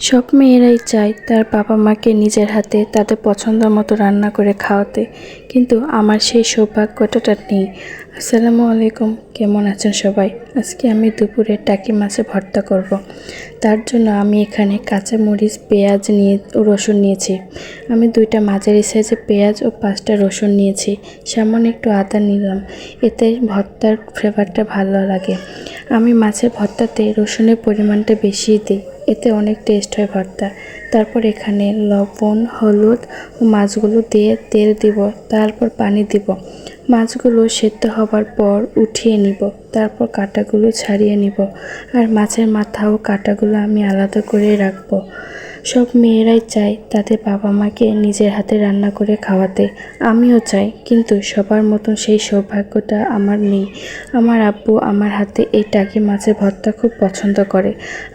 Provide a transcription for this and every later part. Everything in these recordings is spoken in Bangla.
সব মেয়েরাই চায় তার বাবা মাকে নিজের হাতে তাদের পছন্দ মতো রান্না করে খাওয়াতে, কিন্তু আমার সেই সৌভাগ্যটা নেই। আসসালামু আলাইকুম, কেমন আছেন সবাই? আজকে আমি দুপুরে টাকি মাছে ভর্তা করব। তার জন্য আমি এখানে কাঁচা মরিচ, পেঁয়াজ নিয়ে, রসুন নিয়েছি। আমি দুইটা মাঝারি সাইজে পেঁয়াজ ও পাঁচটা রসুন নিয়েছি। সামান্য একটু আদা নিলাম। এতে ভর্তার ফ্লেভারটা ভালো লাগে। আমি মাছের ভর্তাতে রসুনের পরিমাণটা বেশি দিই। এতে অনেক টেস্ট হয় ভর্তা। তারপর এখানে লবণ, হলুদ ও মাছগুলো দিয়ে তেল দিব, তারপর পানি দিব। মাছগুলো সেদ্ধ হবার পর উঠিয়ে নিব, তারপর কাঁটাগুলো ছাড়িয়ে নিব। আর মাছের মাথা ও কাঁটাগুলো আমি আলাদা করে রাখব। সব মেয়েরাই চায় তাদের বাবা মাকে নিজের হাতে রান্না করে খাওয়াতে। আমিও চাই, কিন্তু সবার মতন সেই সৌভাগ্যটা আমার নেই। আমার আব্বু আমার হাতে এই টাকি মাছের ভর্তা খুব পছন্দ করে।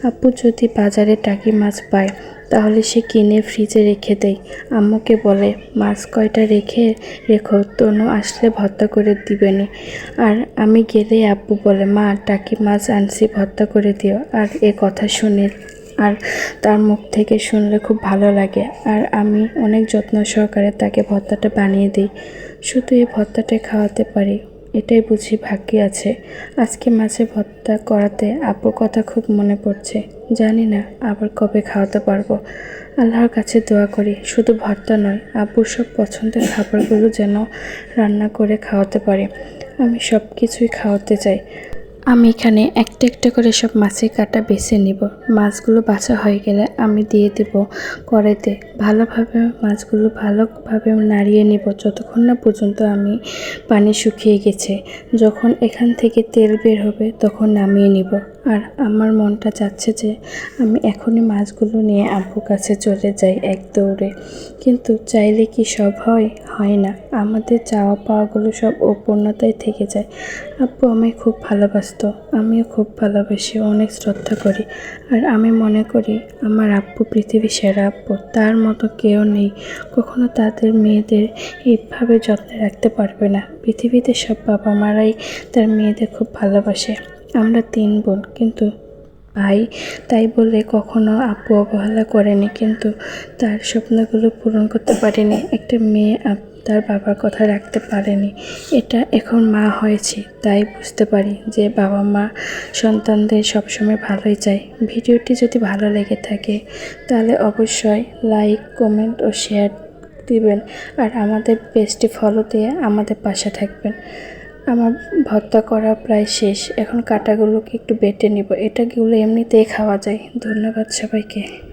আব্বু যদি বাজারে টাকি মাছ পায়, তাহলে সে কিনে ফ্রিজে রেখে দেয়। আম্মুকে বলে, মাছ কয়টা রেখে রেখো, তনু আসলে ভর্তা করে দিবেনি আর আমি গেলে আব্বু বলে, মা, টাকি মাছ আনছি, ভর্তা করে দিও। আর এ কথা শুনে আর তার মুখ থেকে শুনলে খুব ভালো লাগে। আর আমি অনেক যত্ন সহকারে তাকে ভর্তাটা বানিয়ে দিই। শুধু এই ভর্তাটাই খাওয়াতে পারি, এটাই বুঝি ভাগ্যে আছে। আজকে মাছের ভর্তা করাতে আব্বুর কথা খুব মনে পড়ছে। জানি না আবার কবে খাওয়াতে পারব। আল্লাহর কাছে দোয়া করি, শুধু ভর্তা নয় আব্বুর সব পছন্দের খাবারগুলো যেন রান্না করে খাওয়াতে পারি। আমি সব কিছুই খাওয়াতে চাই। আমি এখানে একটা একটা করে সব মাছের কাটা বেছে নিব। মাছগুলো বাছা হয়ে গেলে আমি দিয়ে দেব কড়াইতে। ভালোভাবে মাছগুলো ভালোভাবে নাড়িয়ে নিব যতক্ষণ না পর্যন্ত আমি পানি শুকিয়ে গেছে। যখন এখান থেকে তেল বের হবে তখন নামিয়ে নিব। আর আমার মনটা চাচ্ছে যে আমি এখনই মাছগুলো নিয়ে আব্বু কাছে চলে যাই এক দৌড়ে। কিন্তু চাইলে কি সব হয়? হয় না। আমাদের চাওয়া পাওয়াগুলো সব অপূর্ণতায় থেকে যায়। আব্বু আমায় খুব ভালোবাসতো আমিও খুব ভালোবাসি অনেক শ্রদ্ধা করি। আর আমি মনে করি, আমার আব্বু পৃথিবীর সেরা আব্বু। তার মতো কেউ নেই। কখনো তাদের মেয়েদের এইভাবে যত্নে রাখতে পারবে না। পৃথিবীতে সব বাবা মারাই তার মেয়েদের খুব ভালোবাসে। আমরা তিন বোন, কিন্তু ভাই, তাই বলে কখনো আপু অবহেলা করেনি, কিন্তু তার স্বপ্নগুলো পূরণ করতে পারেনি। একটা মেয়ে তার বাবার কথা রাখতে পারেনি। এটা এখন মা হয়েছে, তাই বুঝতে পারি যে বাবা মা সন্তানদের সবসময় ভালোই চায়। ভিডিওটি যদি ভালো লেগে থাকে, তাহলে অবশ্যই লাইক, কমেন্ট ও শেয়ার দিবেন। আর আমাদের পেজটি ফলো দিয়ে আমাদের পাশে থাকবেন। আমার ভর্তা করা প্রায় শেষ। এখন কাটাগুলোকে একটু বেটে নেব। এটাগুলো এমনিতেই খাওয়া যায়। ধন্যবাদ সবাইকে।